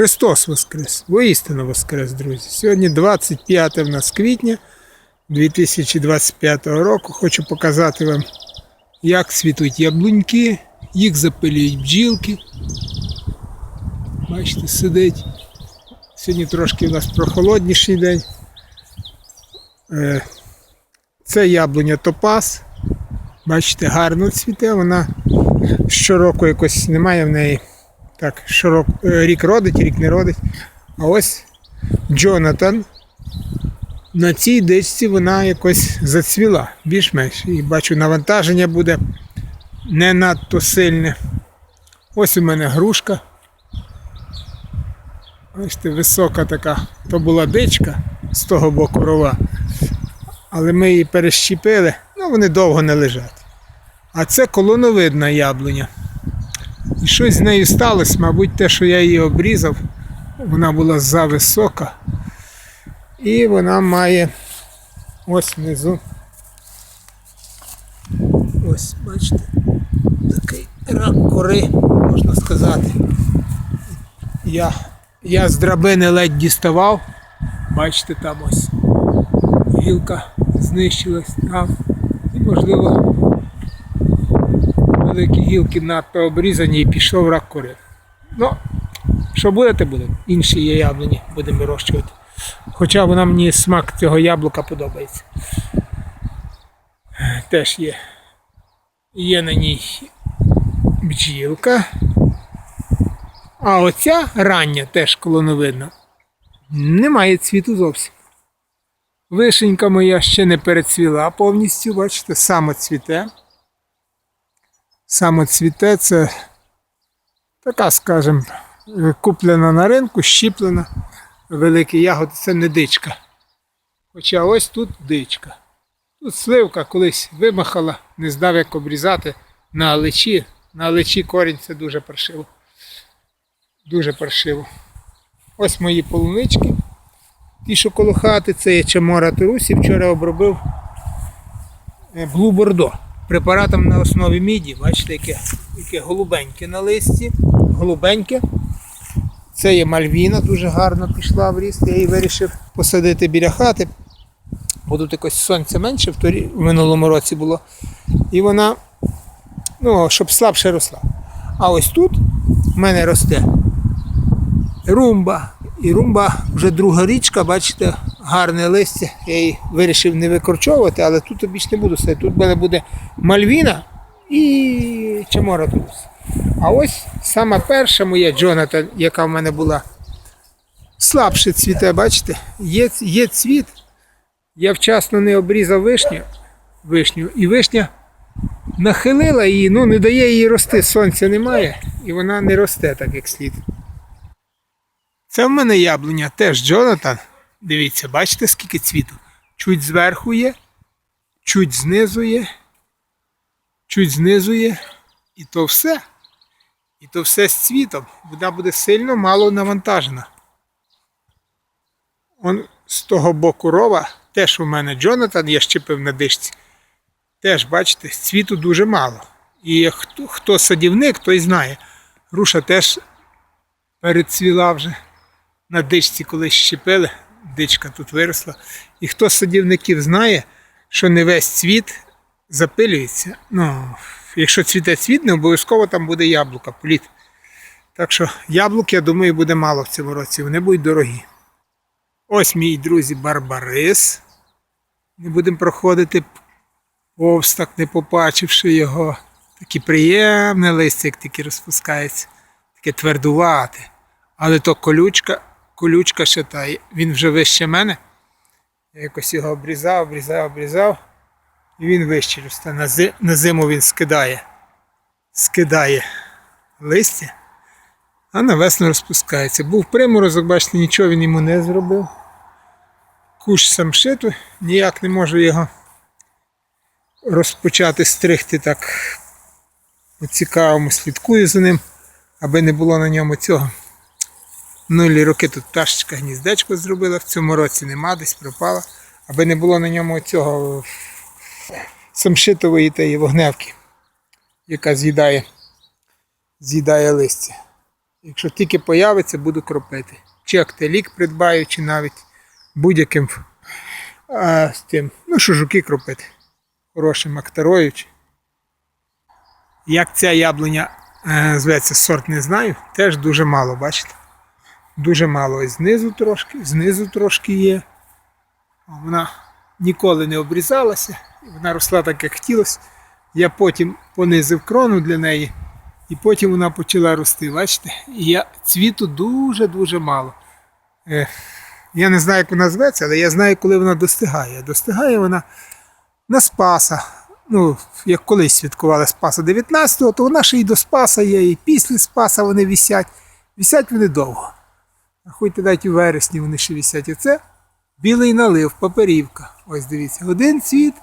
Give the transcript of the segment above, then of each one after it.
Христос Воскрес! Воістину Воскрес, друзі. Сьогодні 25 в нас квітня 2025 року. Хочу показати вам, як цвітуть яблуньки, їх запилюють бджілки. Бачите, сидить. Сьогодні трошки у нас прохолодніший день. Е, Це яблуня топаз. Бачите, гарно цвіте, вона щороку якось немає в неї. Так, щорок, е, рік родить, рік не родить. А ось Джонатан. На цій дичці вона якось зацвіла, більш-менш. І бачу, навантаження буде не надто сильне. Ось у мене грушка. Бачите, висока така. То була дичка з того боку рова. Але ми її перещепили, ну вони довго не лежать. А це колоновидна яблуня. І щось з нею сталося, мабуть, те, що я її обрізав, вона була зависока. І вона має ось внизу. Ось, бачите, такий рак кори, можна сказати. Я, я з драбини ледь діставав. Бачите, там ось гілка знищилась там. І можливо великі гілки надто обрізані і пішов рак кори. Ну, що буде, те буде. Інші є яблуні будемо вирощувати. Хоча вона мені смак цього яблука подобається. Теж є. Є на ній бджілка. А оця рання теж колоновидна. Немає цвіту зовсім. Вишенька моя ще не перецвіла повністю, бачите, самоцвіте. Самоцвіте це така, скажімо, куплена на ринку, щіплена. Великі ягоди це не дичка. Хоча ось тут дичка. Тут сливка колись вимахала, не знав, як обрізати на алечі. На алечі корінь це дуже паршиво. Дуже паршиво. Ось мої полунички. Ті, що коло хати, це є Чамора Турусі. Вчора обробив Блу Бордо. Препаратом на основі міді. Бачите, яке, яке голубеньке на листі. Голубеньке. Це є Мальвіна, дуже гарно пішла в ріст. Я її вирішив посадити біля хати. Бо тут якось сонця менше в, торі, в минулому році було. І вона, ну, щоб слабше росла. А ось тут в мене росте румба. І румба вже друга річка, бачите, гарне листя. Я її вирішив не викорчовувати, але тут більше не буду садити. Тут мене буде Мальвіна і Чамора Турус. А ось сама перша моя Джонатан, яка в мене була слабше цвіте, бачите? Є, є цвіт. Я вчасно не обрізав вишню, вишню, і вишня нахилила її, ну не дає їй рости, сонця немає, і вона не росте так, як слід. Це в мене яблуня теж Джонатан. Дивіться, бачите, скільки цвіту? Чуть зверху є, чуть знизу є, чуть знизу є. І то все. І то все з цвітом. Вона буде сильно мало навантажена. Он з того боку рова, теж у мене Джонатан, я щепив на дишці. Теж, бачите, цвіту дуже мало. І хто, хто садівник, той знає. Руша теж перецвіла вже на дичці, коли щепили, дичка тут виросла. І хто з садівників знає, що не весь цвіт запилюється. Ну, якщо цвіте цвіт, не обов'язково там буде яблука, плід. Так що яблук, я думаю, буде мало в цьому році. Вони будуть дорогі. Ось мій друзі Барбарис. Не будемо проходити повз так, не побачивши його. Таке приємне листя, як тільки розпускається, таке твердувате. Але то колючка, колючка та, він вже вище мене. Я якось його обрізав, обрізав, обрізав. І він вище росте. На, зи, на зиму він скидає. Скидає листя, а на весну розпускається. Був приморозок, бачите, нічого він йому не зробив. Кущ самшиту, ніяк не можу його розпочати стригти так по-цікавому, слідкую за ним, аби не було на ньому цього. Минулі роки тут пташечка гніздечко зробила, в цьому році нема, десь пропала, аби не було на ньому цього самшитової тієї вогневки, яка з'їдає, з'їдає листя. Якщо тільки появиться, буду кропити. Чи актелік придбаю, чи навіть будь-яким а, з тим, ну, що жуки кропити. Хорошим акторою. Як ця яблуня е, зветься, сорт не знаю, теж дуже мало, бачите? Дуже мало. І знизу трошки, знизу трошки є. Вона ніколи не обрізалася, вона росла так, як хотілося. Я потім понизив крону для неї, і потім вона почала рости. Бачите? І я цвіту дуже-дуже мало. Е, я не знаю, як вона зветься, але я знаю, коли вона достигає. Достигає вона на Спаса. Ну, як колись святкували Спаса 19-го, то вона ще й до Спаса є, і після Спаса вони висять. Висять вони довго. А хоч навіть у вересні вони ще висять. Оце білий налив, паперівка. Ось дивіться, один цвіт.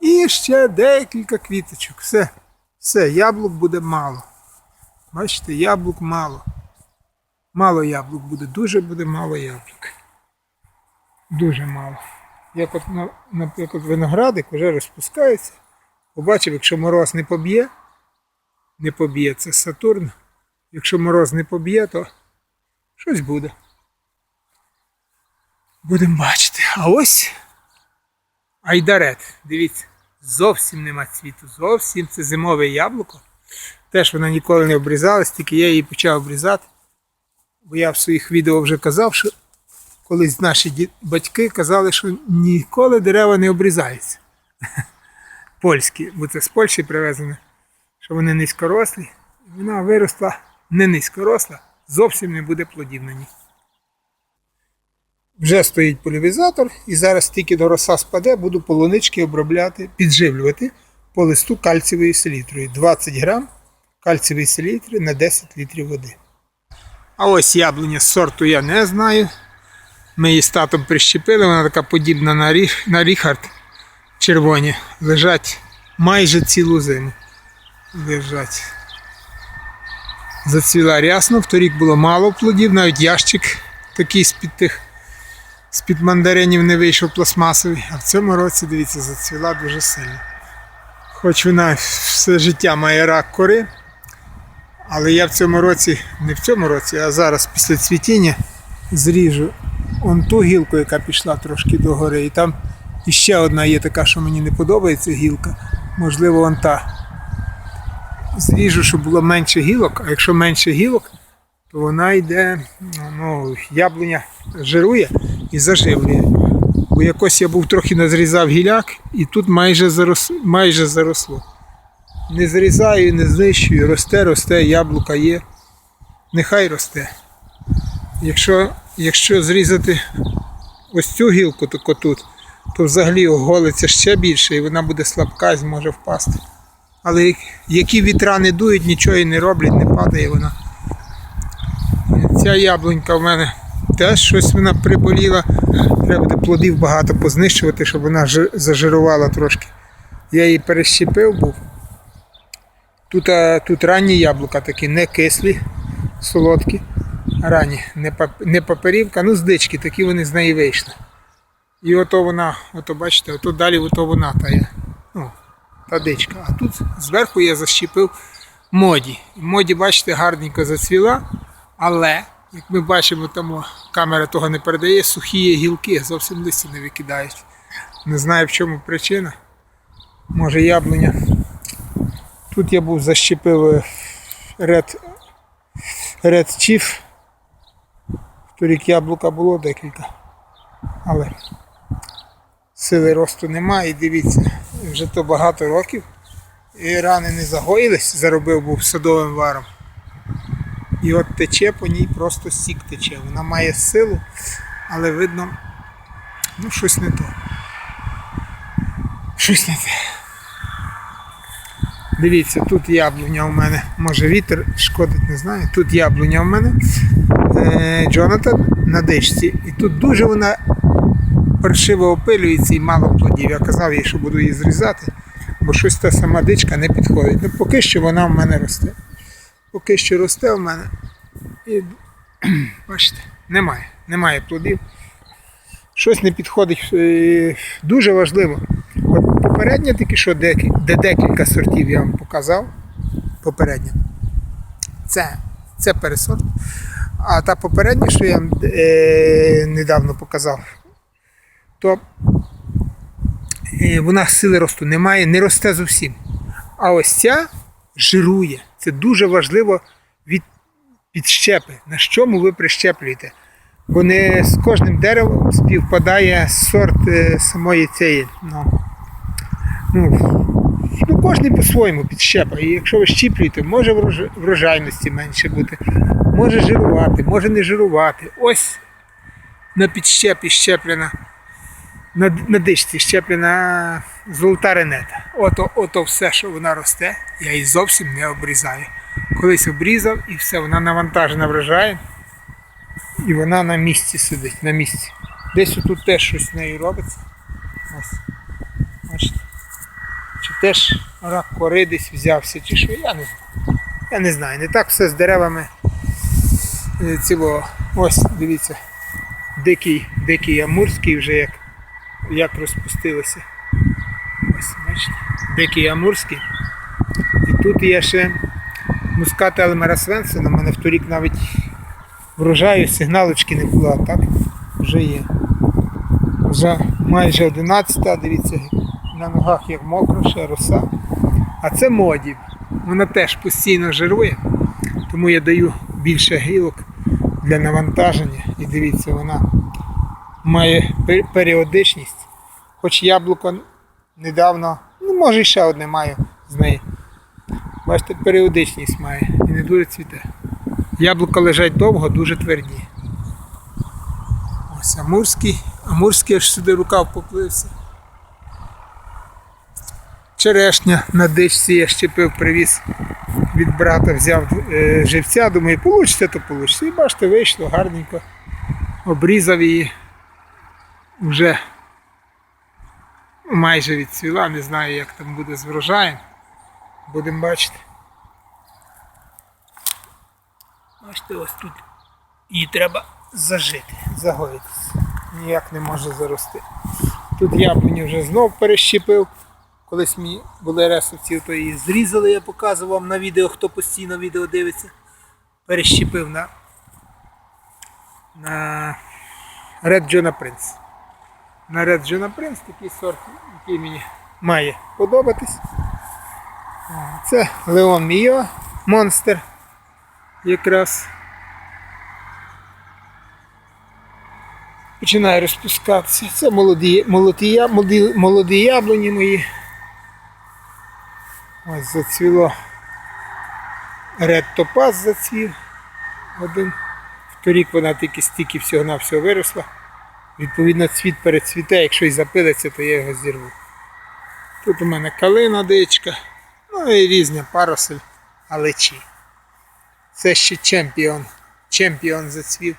І ще декілька квіточок. Все, все, яблук буде мало. Бачите, яблук мало. Мало яблук буде, дуже буде мало яблук. Дуже мало. Як от, наприклад, виноградик вже розпускається. Побачив, якщо мороз не поб'є, не поб'є, це Сатурн. Якщо мороз не поб'є, то щось буде. Будемо бачити. А ось айдарет. Дивіться, зовсім нема цвіту. Зовсім це зимове яблуко. Теж вона ніколи не обрізалась, тільки я її почав обрізати. Бо я в своїх відео вже казав, що колись наші батьки казали, що ніколи дерева не обрізаються. Польські, бо це з Польщі привезено, що вони низькорослі. Вона виросла не низькоросла, зовсім не буде плодів на ній. Вже стоїть полівізатор, і зараз тільки до роса спаде, буду полунички обробляти, підживлювати по листу кальцієвою селітрою. 20 грам кальцієвої селітри на 10 літрів води. А ось яблуня з сорту я не знаю. Ми її з татом прищепили, вона така подібна на, ріх, на ріхард червоні. Лежать майже цілу зиму. Лежать. Зацвіла рясно, вторік було мало плодів, навіть ящик такий з-під тих з-під мандаринів не вийшов пластмасовий, а в цьому році, дивіться, зацвіла дуже сильно. Хоч вона все життя має рак кори, але я в цьому році, не в цьому році, а зараз після цвітіння зріжу он ту гілку, яка пішла трошки догори. І там іще одна є така, що мені не подобається гілка. Можливо, вон та. Зріжу, щоб було менше гілок, а якщо менше гілок, то вона йде, ну, яблуня жирує і заживлює. Бо якось я був трохи назрізав гіляк і тут майже, зарос, майже заросло. Не зрізаю, не знищую, росте, росте, яблука є. Нехай росте. Якщо, якщо зрізати ось цю гілку тако тут, то взагалі оголиться ще більше і вона буде слабка і зможе впасти. Але які вітра не дують, нічого і не роблять, не падає вона. Ця яблунька в мене теж щось вона приболіла. Треба буде плодів багато познищувати, щоб вона зажирувала трошки. Я її перещепив був. Тут, тут ранні яблука такі не кислі, солодкі, ранні, не, паперівка, ну здички, такі вони з неї вийшли. І ото вона, ото бачите, ото далі ото вона та є. Ну, та. А тут зверху я защепив моді. Моді, бачите, гарненько зацвіла, але, як ми бачимо, там камера того не передає, сухі гілки, зовсім листя не викидають. Не знаю в чому причина. Може яблуня. Тут я був защепив Red, Red Chief. Торік яблука було декілька. Але сили росту немає. І дивіться, вже то багато років. І рани не загоїлись, заробив був садовим варом. І от тече по ній просто сік тече. Вона має силу, але видно, ну щось не то. Щось не те. Дивіться, тут яблуня у мене. Може вітер шкодить, не знаю. Тут яблуня у мене. Е, Джонатан на дичці. І тут дуже вона паршиво опилюється і мало плодів. Я казав їй, що буду її зрізати, бо щось та сама дичка не підходить. Ну поки що вона в мене росте. Поки що росте в мене. І бачите, немає. Немає плодів. Щось не підходить. Е, Дуже важливо. От попереднє тільки що де декілька сортів я вам показав. Попереднє. Це це пересорт. А та попередня, що я вам е, недавно показав, то е, вона сили росту немає, не росте зовсім. А ось ця жирує. Це дуже важливо від підщепи. На чому ви прищеплюєте? Бо не з кожним деревом співпадає сорт е, самої цієї. Ну, ну, ну, кожен по-своєму підщепа. І якщо ви щіплюєте, може врожайності менше бути, може жирувати, може не жирувати. Ось на підщепі щеплена, на, на дишці щеплена золота ренета. Ото, ото все, що вона росте, я її зовсім не обрізаю. Колись обрізав і все, вона навантажена врожаєм. І вона на місці сидить, на місці. Десь тут теж щось з нею робиться. Ось. Бачите. Чи теж рак кори десь взявся, чи що, я не знаю. Я не знаю. Не так все з деревами е, цілого. Ось, дивіться, дикий, дикий амурський вже як, як розпустилося. Ось, бачите, дикий амурський. І тут є ще мускат Елмера Свенсена. У мене в торік навіть врожаю сигналочки не було, а так вже є. Вже майже 11, дивіться, на ногах як мокро, ще роса. А це модів. Вона теж постійно жирує, тому я даю більше гілок для навантаження. І дивіться, вона має періодичність. Хоч яблуко недавно, ну може ще одне маю з неї. Бачите, періодичність має і не дуже цвіте. Яблука лежать довго, дуже тверді. Ось Амурський. Амурський аж сюди рукав поплився. Черешня на дичці я щепив, привіз від брата, взяв е, живця, думаю, получиться, то получиться. І бачите, вийшло гарненько. Обрізав її. Вже майже відцвіла, не знаю, як там буде з врожаєм. Будемо бачити. Бачите, ось тут її треба зажити, загоїтися. Ніяк не може зарости. Тут яблуні вже знов перещепив. Колись мені були ресовці, то її зрізали, я показував вам на відео, хто постійно відео дивиться. Перещепив на, на Red John Prince. На Red John Prince такий сорт, який мені має подобатись. Це Леон Міо, монстр якраз починає розпускатися. Це молоді, молоді, молоді, молоді яблуні мої. Ось зацвіло Ред Топаз зацвів. Один. Вторік вона тільки стільки всього на всього виросла. Відповідно, цвіт перецвіте, якщо й запилиться, то я його зірву. Тут у мене калина дичка, ну і різні паросель, алечі. Це ще чемпіон. Чемпіон зацвів.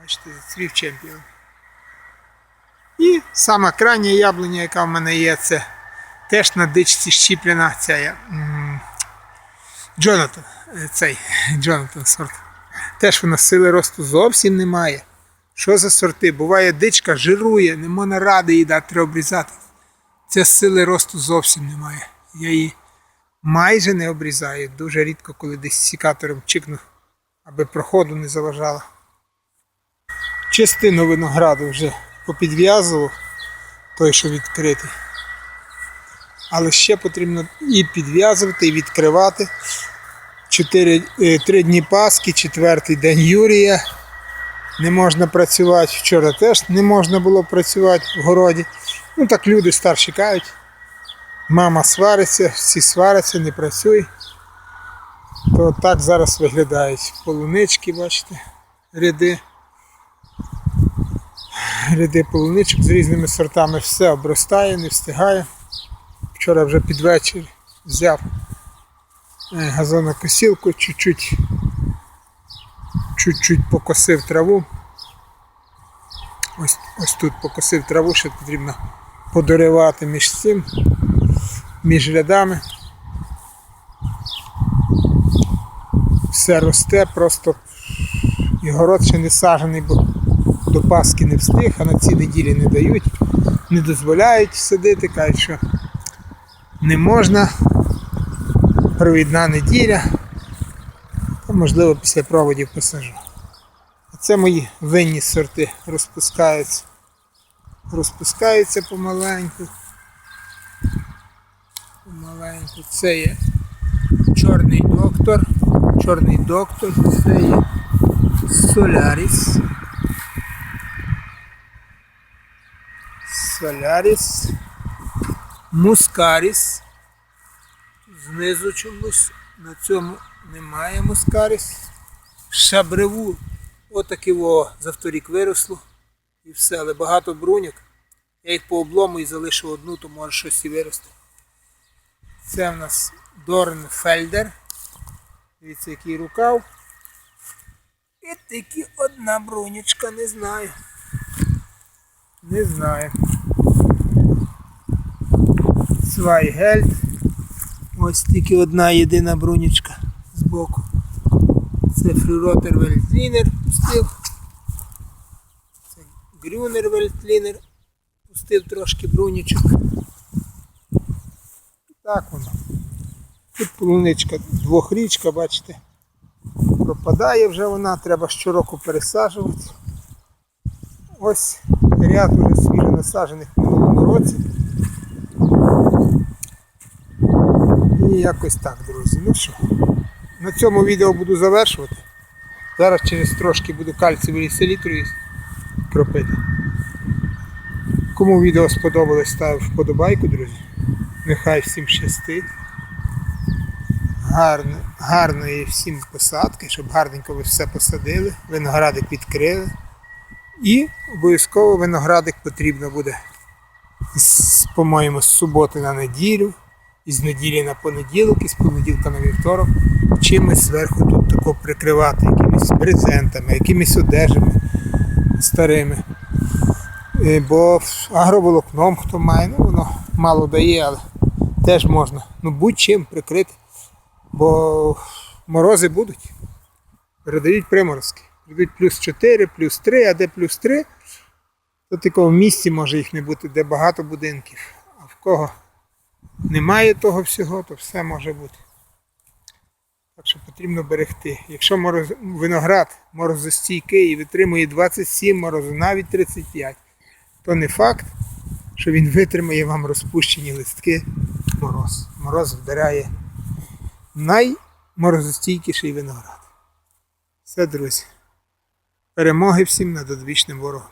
Бачите, зацвів чемпіон. І сама крайня яблуня, яка в мене є, це теж на дичці щіплена ця Джонатан. е, Цей Джонатан сорт. Теж вона сили росту зовсім немає. Що за сорти? Буває дичка жирує, не можна ради їй дати треба обрізати. Ця сили росту зовсім немає. Я її майже не обрізаю. Дуже рідко, коли десь сікатором чикну, аби проходу не заважало. Частину винограду вже попідв'язував, той, що відкритий. Але ще потрібно і підв'язувати, і відкривати. Чотири, е, три дні Пасхи, четвертий день Юрія. Не можна працювати. Вчора теж не можна було працювати в городі. Ну так люди старші кажуть. Мама свариться, всі сваряться, не працює. То так зараз виглядають полунички, бачите, ряди. Ряди полуничок з різними сортами все обростає, не встигає. Вчора вже під вечір взяв е, газонокосілку, чуть-чуть, чуть-чуть покосив траву. Ось, ось тут покосив траву, ще потрібно подоривати між цим, між рядами. Все росте, просто і город ще не сажений, бо до Пасхи не встиг, а на цій неділі не дають, не дозволяють садити, кажуть, що не можна. Провідна неділя. Можливо, після проводів посажу. Це мої винні сорти розпускаються. Розпускаються помаленьку. Помаленьку. Це є чорний доктор. Чорний доктор, це є Соляріс. Соляріс. Мускаріс. Знизу чомусь на цьому немає мускаріс. Шабреву. Отаке во завторік виросло. І все, але багато бруньок. Я їх по облому і залишу одну, то може щось і виросте. Це в нас Дорнфельдер. Дивіться, який рукав. І тільки одна брунючка, не знаю. Не знаю. Свайгельд. Ось тільки одна єдина брунючка збоку. Це Фрюротер Вельтлінер пустив. Це Грюнер Вельтлінер пустив трошки брунічок. Так воно. Тут полуничка двохрічка, бачите. Пропадає вже вона, треба щороку пересаджувати. Ось ряд уже свіжо насаджених в минулому році. І якось так, друзі. Ну що, на цьому відео буду завершувати. Зараз через трошки буду кальцієвий селітрою кропити. Кому відео сподобалось, ставив вподобайку, друзі. Нехай всім щастить. Гарно, гарної всім посадки, щоб гарненько ви все посадили, виноградик відкрили. І обов'язково виноградик потрібно буде, по-моєму, з суботи на неділю, і з неділі на понеділок, і з понеділка на вівторок. Чимось зверху тут тако прикривати, якимись брезентами, якимись одежами старими. Е, Бо агроволокном хто має, ну воно мало дає, але теж можна. Ну будь-чим прикрити. Бо морози будуть. Передають приморозки. Прийдуть плюс 4, плюс 3, а де плюс 3, то такого в місті може їх не бути, де багато будинків. А в кого немає того всього, то все може бути. Так що потрібно берегти. Якщо мороз... виноград морозостійкий і витримує 27 морозу, навіть 35, то не факт, що він витримає вам розпущені листки мороз. Мороз вдаряє найморозостійкіший виноград. Все, друзі. Перемоги всім над одвічним ворогом.